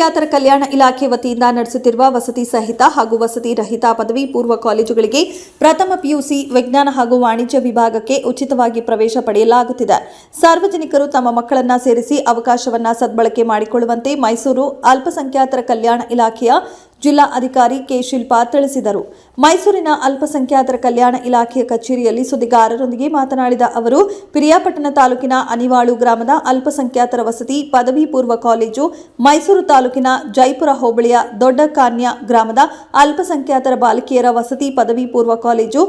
ಅಲ್ಪಸಂಖ್ಯಾತರ ಕಲ್ಯಾಣ ಇಲಾಖೆ ವತಿಯಿಂದ ನಡೆಸುತ್ತಿರುವ ವಸತಿ ಸಹಿತ ಹಾಗೂ ವಸತಿ ರಹಿತ ಪದವಿ ಪೂರ್ವ ಕಾಲೇಜುಗಳಿಗೆ ಪ್ರಥಮ ಪಿಯುಸಿ ವಿಜ್ಞಾನ ಹಾಗೂ ವಾಣಿಜ್ಯ ವಿಭಾಗಕ್ಕೆ ಉಚಿತವಾಗಿ ಪ್ರವೇಶ ಪಡೆಯಲಾಗುತ್ತಿದೆ. ಸಾರ್ವಜನಿಕರು ತಮ್ಮ ಮಕ್ಕಳನ್ನ ಸೇರಿಸಿ ಅವಕಾಶವನ್ನ ಸದ್ಬಳಕೆ ಮಾಡಿಕೊಳ್ಳುವಂತೆ ಮೈಸೂರು ಅಲ್ಪಸಂಖ್ಯಾತರ ಕಲ್ಯಾಣ ಇಲಾಖೆಯ ಜಿಲ್ಲಾ ಅಧಿಕಾರಿ ಕೆ ಶಿಲ್ಪಾ ತಿಳಿಸಿದರು. ಮೈಸೂರಿನ ಅಲ್ಪಸಂಖ್ಯಾತರ ಕಲ್ಯಾಣ ಇಲಾಖೆಯ ಕಚೇರಿಯಲ್ಲಿ ಸುದ್ದಿಗಾರರೊಂದಿಗೆ ಮಾತನಾಡಿದ ಅವರು, ಪಿರಿಯಾಪಟ್ಟಣ ತಾಲೂಕಿನ ಅನಿವಾಳು ಗ್ರಾಮದ ಅಲ್ಪಸಂಖ್ಯಾತರ ವಸತಿ ಪದವಿ ಪೂರ್ವ ಕಾಲೇಜು ಮೈಸೂರು ತಾಲೂಕಿನ ಜೈಪುರ ಹೋಬಳಿಯ ದೊಡ್ಡ ಕಾನ್ಯ ಗ್ರಾಮದ ಅಲ್ಪಸಂಖ್ಯಾತರ ಬಾಲಕಿಯರ ವಸತಿ ಪದವಿ ಪೂರ್ವ ಕಾಲೇಜು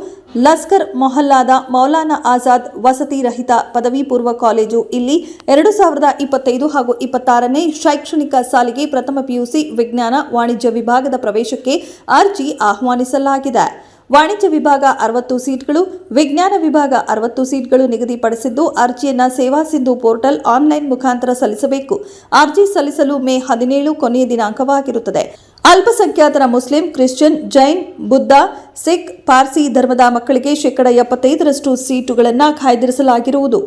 ಲಸ್ಕರ್ ಮೊಹಲ್ಲಾದ ಮೌಲಾನಾ ಆಜಾದ್ ವಸತಿ ರಹಿತ ಪದವಿ ಪೂರ್ವ ಕಾಲೇಜು ಇಲ್ಲಿ ಎರಡು ಸಾವಿರದ ಇಪ್ಪತ್ತೈದು ಹಾಗೂ ಇಪ್ಪತ್ತಾರನೇ ಶೈಕ್ಷಣಿಕ ಸಾಲಿಗೆ ಪ್ರಥಮ ಪಿಯುಸಿ ವಿಜ್ಞಾನ ವಾಣಿಜ್ಯ ವಿಭಾಗದ ಪ್ರವೇಶಕ್ಕೆ ಅರ್ಜಿ ಆಹ್ವಾನಿಸಲಾಗಿದೆ. ವಾಣಿಜ್ಯ ವಿಭಾಗ ಅರವತ್ತು ಸೀಟ್ಗಳು, ವಿಜ್ಞಾನ ವಿಭಾಗ ಅರವತ್ತು ಸೀಟ್ಗಳು ನಿಗದಿಪಡಿಸಿದ್ದು, ಅರ್ಜಿಯನ್ನು ಸೇವಾ ಸಿಂಧು ಪೋರ್ಟಲ್ ಆನ್ಲೈನ್ ಮುಖಾಂತರ ಸಲ್ಲಿಸಬೇಕು. ಅರ್ಜಿ ಸಲ್ಲಿಸಲು ಮೇ ಹದಿನೇಳು ಕೊನೆಯ ದಿನಾಂಕವಾಗಿರುತ್ತದೆ. ಅಲ್ಪಸಂಖ್ಯಾತರ ಮುಸ್ಲಿಂ, ಕ್ರಿಶ್ಚಿಯನ್, ಜೈನ್, ಬುದ್ಧ, ಸಿಖ್, ಪಾರ್ಸಿ ಧರ್ಮದ ಮಕ್ಕಳಿಗೆ ಶೇಕಡ ಎಪ್ಪತ್ತೈದರಷ್ಟು ಸೀಟುಗಳನ್ನು ಕಾಯ್ದಿರಿಸಲಾಗಿರುವುದು.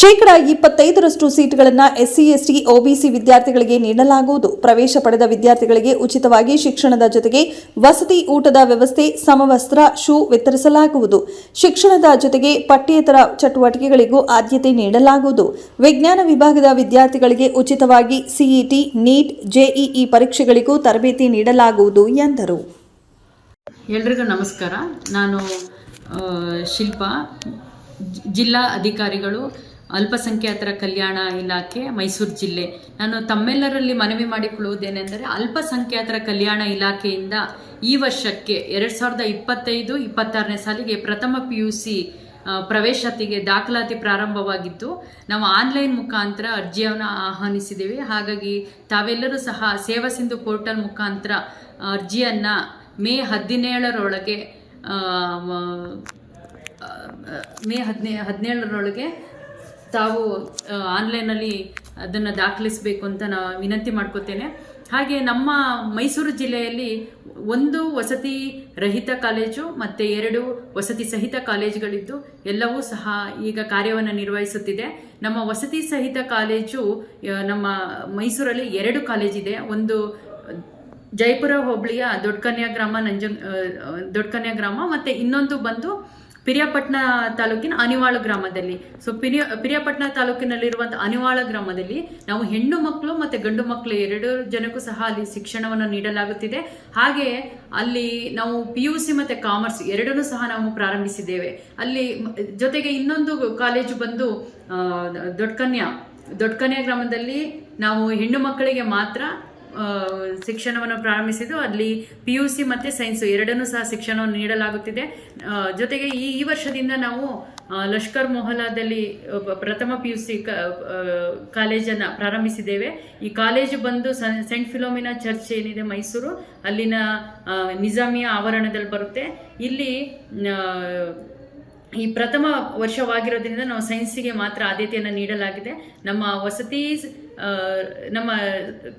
ಶೇಕಡ ಇಪ್ಪತ್ತೈದರಷ್ಟು ಸೀಟುಗಳನ್ನು ಎಸ್ಸಿ, ಎಸ್ಟಿ ಒಬಿಸಿ ವಿದ್ಯಾರ್ಥಿಗಳಿಗೆ ನೀಡಲಾಗುವುದು. ಪ್ರವೇಶ ಪಡೆದ ವಿದ್ಯಾರ್ಥಿಗಳಿಗೆ ಉಚಿತವಾಗಿ ಶಿಕ್ಷಣದ ಜೊತೆಗೆ ವಸತಿ ಊಟದ ವ್ಯವಸ್ಥೆ, ಸಮವಸ್ತ್ರ, ಶೂ ವಿತರಿಸಲಾಗುವುದು. ಶಿಕ್ಷಣದ ಜೊತೆಗೆ ಪಠ್ಯೇತರ ಚಟುವಟಿಕೆಗಳಿಗೂ ಆದ್ಯತೆ ನೀಡಲಾಗುವುದು. ವಿಜ್ಞಾನ ವಿಭಾಗದ ವಿದ್ಯಾರ್ಥಿಗಳಿಗೆ ಉಚಿತವಾಗಿ ಸಿಇಟಿ ನೀಟ್ ಜೆಇಇ ಪರೀಕ್ಷೆಗಳಿಗೂ ತರಬೇತಿ ನೀಡಲಾಗುವುದು ಎಂದರು. ಎಲ್ರಿಗೂ ನಮಸ್ಕಾರ. ನಾನು ಶಿಲ್ಪ ಶಿಲ್ಪಾ. ಜಿಲ್ಲಾ ಅಧಿಕಾರಿಗಳು, ಅಲ್ಪಸಂಖ್ಯಾತರ ಕಲ್ಯಾಣ ಇಲಾಖೆ, ಮೈಸೂರು ಜಿಲ್ಲೆ. ನಾನು ತಮ್ಮೆಲ್ಲರಲ್ಲಿ ಮನವಿ ಮಾಡಿಕೊಳ್ಳುವುದೇನೆಂದರೆ, ಅಲ್ಪಸಂಖ್ಯಾತರ ಕಲ್ಯಾಣ ಇಲಾಖೆಯಿಂದ ಈ ವರ್ಷಕ್ಕೆ ಎರಡು ಸಾವಿರದ ಇಪ್ಪತ್ತೈದು, ಇಪ್ಪತ್ತಾರನೇ ಸಾಲಿಗೆ ಪ್ರಥಮ ಪಿ ಯು ಸಿ ಪ್ರವೇಶಾತಿಗೆ ದಾಖಲಾತಿ ಪ್ರಾರಂಭವಾಗಿತ್ತು. ನಾವು ಆನ್ಲೈನ್ ಮುಖಾಂತರ ಅರ್ಜಿಯನ್ನು ಆಹ್ವಾನಿಸಿದ್ದೇವೆ ಹಾಗಾಗಿ ತಾವೆಲ್ಲರೂ ಸಹ ಸೇವಾ ಸಿಂಧು ಪೋರ್ಟಲ್ ಮುಖಾಂತರ ಅರ್ಜಿಯನ್ನು ಮೇ ಹದಿನೇಳರೊಳಗೆ ಮೇ ಹದಿನೇ, ಹದಿನೇಳರೊಳಗೆ ತಾವು ಆನ್ಲೈನಲ್ಲಿ ಅದನ್ನು ದಾಖಲಿಸಬೇಕು ಅಂತ ನಾ ವಿನಂತಿ ಮಾಡ್ಕೋತೇನೆ. ಹಾಗೆ ನಮ್ಮ ಮೈಸೂರು ಜಿಲ್ಲೆಯಲ್ಲಿ ಒಂದು ವಸತಿ ರಹಿತ ಕಾಲೇಜು ಮತ್ತು ಎರಡು ವಸತಿ ಸಹಿತ ಕಾಲೇಜುಗಳಿದ್ದು ಎಲ್ಲವೂ ಸಹ ಈಗ ಕಾರ್ಯವನ್ನು ನಿರ್ವಹಿಸುತ್ತಿದೆ. ನಮ್ಮ ವಸತಿ ಸಹಿತ ಕಾಲೇಜು ನಮ್ಮ ಮೈಸೂರಲ್ಲಿ ಎರಡು ಕಾಲೇಜಿದೆ. ಒಂದು ಜೈಪುರ ಹೋಬಳಿಯ ದೊಡ್ಡಕನ್ಯಾ ಗ್ರಾಮ ನಂಜನ್ ದೊಡ್ಡಕನ್ಯಾ ಗ್ರಾಮ ಮತ್ತು ಇನ್ನೊಂದು ಬಂದು ಪಿರಿಯಾಪಟ್ಟಣ ತಾಲೂಕಿನ ಅನಿವಾಳ ಗ್ರಾಮದಲ್ಲಿ. ಸೊ ಪಿರಿಯ ಪಿರಿಯಾಪಟ್ಟಣ ತಾಲೂಕಿನಲ್ಲಿರುವಂಥ ಅನಿವಾಳ ಗ್ರಾಮದಲ್ಲಿ ನಾವು ಹೆಣ್ಣು ಮಕ್ಕಳು ಮತ್ತು ಗಂಡು ಮಕ್ಕಳು ಎರಡು ಜನಕ್ಕೂ ಸಹ ಅಲ್ಲಿ ಶಿಕ್ಷಣವನ್ನು ನೀಡಲಾಗುತ್ತಿದೆ. ಹಾಗೆ ಅಲ್ಲಿ ನಾವು ಪಿ ಯು ಸಿ ಮತ್ತು ಕಾಮರ್ಸ್ ಎರಡನ್ನೂ ಸಹ ನಾವು ಪ್ರಾರಂಭಿಸಿದ್ದೇವೆ. ಅಲ್ಲಿ ಜೊತೆಗೆ ಇನ್ನೊಂದು ಕಾಲೇಜು ಬಂದು ಆ, ದೊಡ್ಡಕನ್ಯಾ ದೊಡ್ಡಕನ್ಯಾ ಗ್ರಾಮದಲ್ಲಿ ನಾವು ಹೆಣ್ಣು ಮಕ್ಕಳಿಗೆ ಮಾತ್ರ ಶಿಕ್ಷಣವನ್ನು ಪ್ರಾರಂಭಿಸಿದ್ದು. ಅಲ್ಲಿ ಪಿ ಯು ಸಿ ಮತ್ತು ಸೈನ್ಸು ಎರಡನ್ನೂ ಸಹ ಶಿಕ್ಷಣವನ್ನು ನೀಡಲಾಗುತ್ತಿದೆ. ಜೊತೆಗೆ ಈ ಈ ವರ್ಷದಿಂದ ನಾವು ಲಷ್ಕರ್ ಮೊಹಲಾದಲ್ಲಿ ಪ್ರಥಮ ಪಿ ಯು ಸಿ ಕಾಲೇಜನ್ನು ಪ್ರಾರಂಭಿಸಿದ್ದೇವೆ. ಈ ಕಾಲೇಜು ಬಂದು ಸೆಂಟ್ ಫಿಲೋಮಿನಾ ಚರ್ಚ್ ಏನಿದೆ ಮೈಸೂರು, ಅಲ್ಲಿನ ನಿಜಾಮಿಯ ಆವರಣದಲ್ಲಿ ಬರುತ್ತೆ. ಇಲ್ಲಿ ಈ ಪ್ರಥಮ ವರ್ಷವಾಗಿರೋದ್ರಿಂದ ನಾವು ಸೈನ್ಸಿಗೆ ಮಾತ್ರ ಆದ್ಯತೆಯನ್ನು ನೀಡಲಾಗಿದೆ. ನಮ್ಮ ವಸತಿ ನಮ್ಮ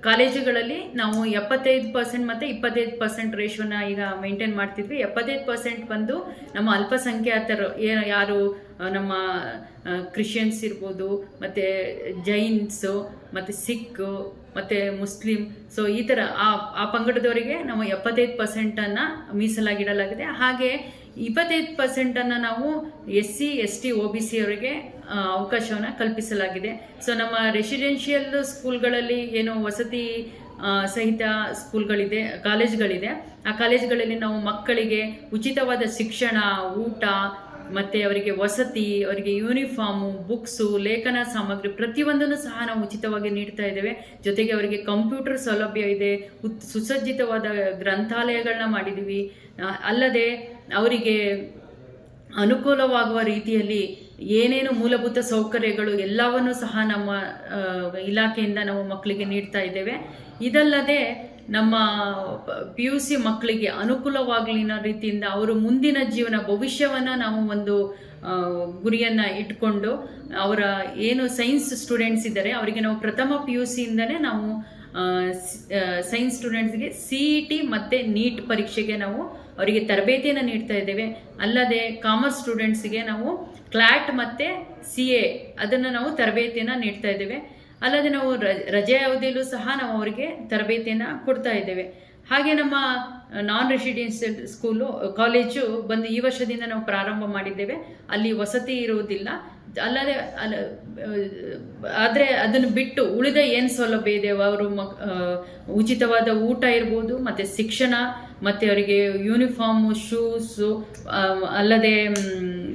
ಕಾಲೇಜುಗಳಲ್ಲಿ ನಾವು ಎಪ್ಪತ್ತೈದು ಪರ್ಸೆಂಟ್ ಮತ್ತು ಇಪ್ಪತ್ತೈದು ಪರ್ಸೆಂಟ್ ರೇಷೋನ ಈಗ ಮೇಂಟೈನ್ ಮಾಡ್ತಿದ್ವಿ. ಎಪ್ಪತ್ತೈದು ಪರ್ಸೆಂಟ್ ಬಂದು ನಮ್ಮ ಅಲ್ಪಸಂಖ್ಯಾತರು ಏನು ಯಾರು ನಮ್ಮ ಕ್ರಿಶ್ಚಿಯನ್ಸ್ ಇರ್ಬೋದು, ಮತ್ತು ಜೈನ್ಸು ಮತ್ತು ಸಿಖ್ ಮತ್ತು ಮುಸ್ಲಿಂ ಸೊ ಈ ಥರ ಆ ಆ ಪಂಗಡದವರಿಗೆ ನಾವು ಎಪ್ಪತ್ತೈದು ಪರ್ಸೆಂಟನ್ನು ಮೀಸಲಾಗಿಡಲಾಗಿದೆ. ಹಾಗೆ ಇಪ್ಪತ್ತೈದು ಪರ್ಸೆಂಟನ್ನು ನಾವು S C, S T O B C ಅವರಿಗೆ ಅವಕಾಶವನ್ನು ಕಲ್ಪಿಸಲಾಗಿದೆ. ಸೊ ನಮ್ಮ ರೆಸಿಡೆನ್ಷಿಯಲ್ ಸ್ಕೂಲ್ಗಳಲ್ಲಿ ಏನು ವಸತಿ ಸಹಿತ ಸ್ಕೂಲ್ಗಳಿದೆ ಕಾಲೇಜ್ಗಳಿದೆ ಆ ಕಾಲೇಜ್ಗಳಲ್ಲಿ ನಾವು ಮಕ್ಕಳಿಗೆ ಉಚಿತವಾದ ಶಿಕ್ಷಣ, ಊಟ ಮತ್ತು ಅವರಿಗೆ ವಸತಿ, ಅವರಿಗೆ ಯೂನಿಫಾರ್ಮು ಬುಕ್ಸು ಲೇಖನ ಸಾಮಗ್ರಿ ಪ್ರತಿಯೊಂದನ್ನು ಸಹ ನಾವು ಉಚಿತವಾಗಿ ನೀಡ್ತಾ ಇದ್ದೇವೆ. ಜೊತೆಗೆ ಅವರಿಗೆ ಕಂಪ್ಯೂಟರ್ ಸೌಲಭ್ಯ ಇದೆ. ಸುಸಜ್ಜಿತವಾದ ಗ್ರಂಥಾಲಯಗಳನ್ನ ಮಾಡಿದ್ದೀವಿ. ಅಲ್ಲದೆ ಅವರಿಗೆ ಅನುಕೂಲವಾಗುವ ರೀತಿಯಲ್ಲಿ ಏನೇನು ಮೂಲಭೂತ ಸೌಕರ್ಯಗಳು ಎಲ್ಲವನ್ನೂ ಸಹ ನಮ್ಮ ಇಲಾಖೆಯಿಂದ ನಾವು ಮಕ್ಕಳಿಗೆ ನೀಡ್ತಾ ಇದ್ದೇವೆ. ಇದಲ್ಲದೆ ನಮ್ಮ ಪಿ ಯು ಸಿ ಮಕ್ಕಳಿಗೆ ಅನುಕೂಲವಾಗಲಿನ ರೀತಿಯಿಂದ ಅವರು ಮುಂದಿನ ಜೀವನ, ಭವಿಷ್ಯವನ್ನು ನಾವು ಒಂದು ಗುರಿಯನ್ನ ಇಟ್ಕೊಂಡು ಅವರ ಏನು ಸೈನ್ಸ್ ಸ್ಟೂಡೆಂಟ್ಸ್ ಇದ್ದಾರೆ, ಅವರಿಗೆ ನಾವು ಪ್ರಥಮ ಪಿ ಯು ಸಿಯಿಂದನೇ ನಾವು ಸೈನ್ಸ್ ಸ್ಟೂಡೆಂಟ್ಸ್ಗೆ ಸಿ ಇ ಟಿ ಮತ್ತು ನೀಟ್ ಪರೀಕ್ಷೆಗೆ ನಾವು ಅವರಿಗೆ ತರಬೇತಿಯನ್ನು ನೀಡ್ತಾ ಇದ್ದೇವೆ. ಅಲ್ಲದೆ ಕಾಮರ್ಸ್ ಸ್ಟೂಡೆಂಟ್ಸ್ಗೆ ನಾವು ಕ್ಲಾಟ್ ಮತ್ತು ಸಿ ಎ ಅದನ್ನು ನಾವು ತರಬೇತಿಯನ್ನು ನೀಡ್ತಾ ಇದ್ದೇವೆ. ಅಲ್ಲದೆ ನಾವು ರಜೆ ಅವಧಿಯಲ್ಲೂ ಸಹ ನಾವು ಅವರಿಗೆ ತರಬೇತಿಯನ್ನು ಕೊಡ್ತಾ ಇದ್ದೇವೆ. ಹಾಗೆ ನಮ್ಮ ನಾನ್ ರೆಸಿಡೆನ್ಸಿಯಲ್ ಸ್ಕೂಲು ಕಾಲೇಜು ಬಂದು ಈ ವರ್ಷದಿಂದ ನಾವು ಪ್ರಾರಂಭ ಮಾಡಿದ್ದೇವೆ. ಅಲ್ಲಿ ವಸತಿ ಇರುವುದಿಲ್ಲ. ಅಲ್ಲದೆ ಅಲ್ಲ ಆದರೆ ಅದನ್ನು ಬಿಟ್ಟು ಉಳಿದ ಏನು ಸೌಲಭ್ಯ ಇದೆ ಅವರು ಮಕ್ ಉಚಿತವಾದ ಊಟ ಇರ್ಬೋದು ಮತ್ತು ಶಿಕ್ಷಣ ಮತ್ತು ಅವರಿಗೆ ಯೂನಿಫಾರ್ಮು ಶೂಸು ಅಲ್ಲದೆ ಮ್,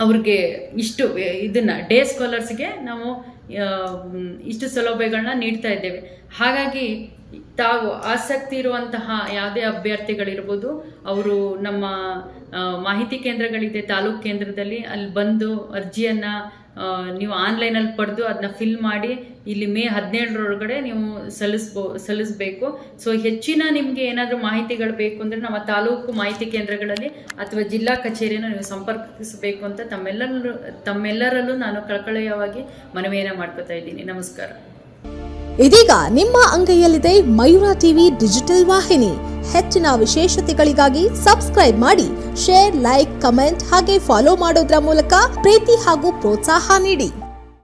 ಅವ್ರಿಗೆ ಇಷ್ಟು ಇದನ್ನು ಡೇ ಸ್ಕಾಲರ್ಸ್ಗೆ ನಾವು ಮ್, ಇಷ್ಟು ಸೌಲಭ್ಯಗಳನ್ನ ನೀಡ್ತಾ ಇದ್ದೇವೆ. ಹಾಗಾಗಿ ತಾವು ಆಸಕ್ತಿ ಇರುವಂತಹ ಯಾವುದೇ ಅಭ್ಯರ್ಥಿಗಳಿರ್ಬೋದು, ಅವರು ನಮ್ಮ ಮಾಹಿತಿ ಕೇಂದ್ರಗಳಿದೆ, ತಾಲೂಕು ಕೇಂದ್ರದಲ್ಲಿ ಅಲ್ಲಿ ಬಂದು ಅರ್ಜಿಯನ್ನು ನೀವು ಆನ್ಲೈನಲ್ಲಿ ಪಡೆದು ಅದನ್ನ ಫಿಲ್ ಮಾಡಿ ಇಲ್ಲಿ ಮೇ ಹದಿನೇಳರೊಳಗಡೆ ನೀವು ಸಲ್ಲಿಸ್ಬೋ, ಸಲ್ಲಿಸಬೇಕು. ಸೊ ಹೆಚ್ಚಿನ ನಿಮಗೆ ಏನಾದರೂ ಮಾಹಿತಿಗಳು ಬೇಕು ಅಂದರೆ ನಮ್ಮ ತಾಲೂಕು ಮಾಹಿತಿ ಕೇಂದ್ರಗಳಲ್ಲಿ ಅಥವಾ ಜಿಲ್ಲಾ ಕಚೇರಿಯನ್ನು ನೀವು ಸಂಪರ್ಕಿಸಬೇಕು ಅಂತ ತಮ್ಮೆಲ್ಲರೂ ತಮ್ಮೆಲ್ಲರಲ್ಲೂ ನಾನು ಕಳಕಳಿಯವಾಗಿ ಮನವಿಯನ್ನು ಮಾಡ್ಕೋತಾ ಇದ್ದೀನಿ. ನಮಸ್ಕಾರ. ಇದೀಗ ನಿಮ್ಮ ಅಂಗೈಯಲ್ಲಿದೆ ಮಯೂರ ಟಿವಿ ಡಿಜಿಟಲ್ ವಾಹಿನಿ. ಹೆಚ್ಚಿನ ವಿಶೇಷತೆಗಳಿಗಾಗಿ ಸಬ್ಸ್ಕ್ರೈಬ್ ಮಾಡಿ. ಶೇರ್ ಲೈಕ್ ಕಮೆಂಟ್ ಹಾಗೆ ಫಾಲೋ ಮಾಡೋದ್ರ ಮೂಲಕ ಪ್ರೀತಿ ಹಾಗೂ ಪ್ರೋತ್ಸಾಹ ನೀಡಿ.